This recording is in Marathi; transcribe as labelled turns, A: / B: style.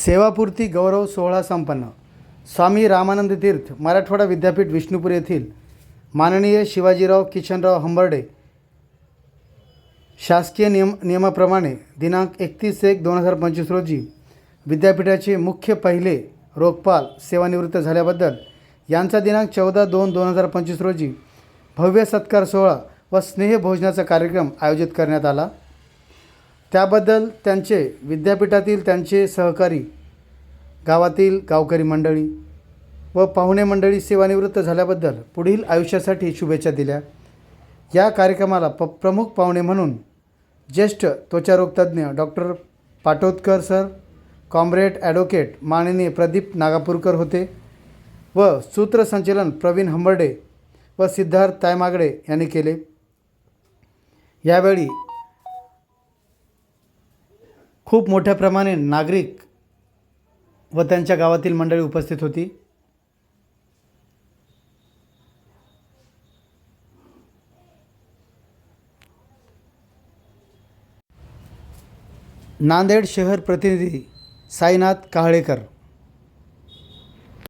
A: सेवापूर्ती गौरव सोहळा संपन्न स्वामी रामानंद तीर्थ मराठवाडा विद्यापीठ विष्णुपूर येथील माननीय शिवाजीराव किशनराव हंबर्डे शासकीय नियम नियमाप्रमाणे दिनांक एकतीस एक दोन हजार पंचवीस रोजी विद्यापीठाचे मुख्य पहिले रोगपाल सेवानिवृत्त झाल्याबद्दल यांचा दिनांक चौदा दोन दोन हजार पंचवीस रोजी भव्य सत्कार सोहळा व स्नेहभोजनाचा कार्यक्रम आयोजित करण्यात आला त्याबद्दल त्यांचे विद्यापीठातील त्यांचे सहकारी गावातील गावकरी मंडळी व पाहुणे मंडळी सेवानिवृत्त झाल्याबद्दल पुढील आयुष्यासाठी शुभेच्छा दिल्या या कार्यक्रमाला प प्रमुख पाहुणे म्हणून ज्येष्ठ त्वचारोगतज्ञ doctor Patodkar sir comrade advocate माननीय प्रदीप नागापूरकर होते व सूत्रसंचलन प्रवीण हंबर्डे व सिद्धार्थ तायमागडे यांनी केले यावेळी खूप मोठ्या प्रमाणे नागरिक व त्यांच्या गावातील मंडळी उपस्थित होती नांदेड शहर प्रतिनिधी साईनाथ काहळेकर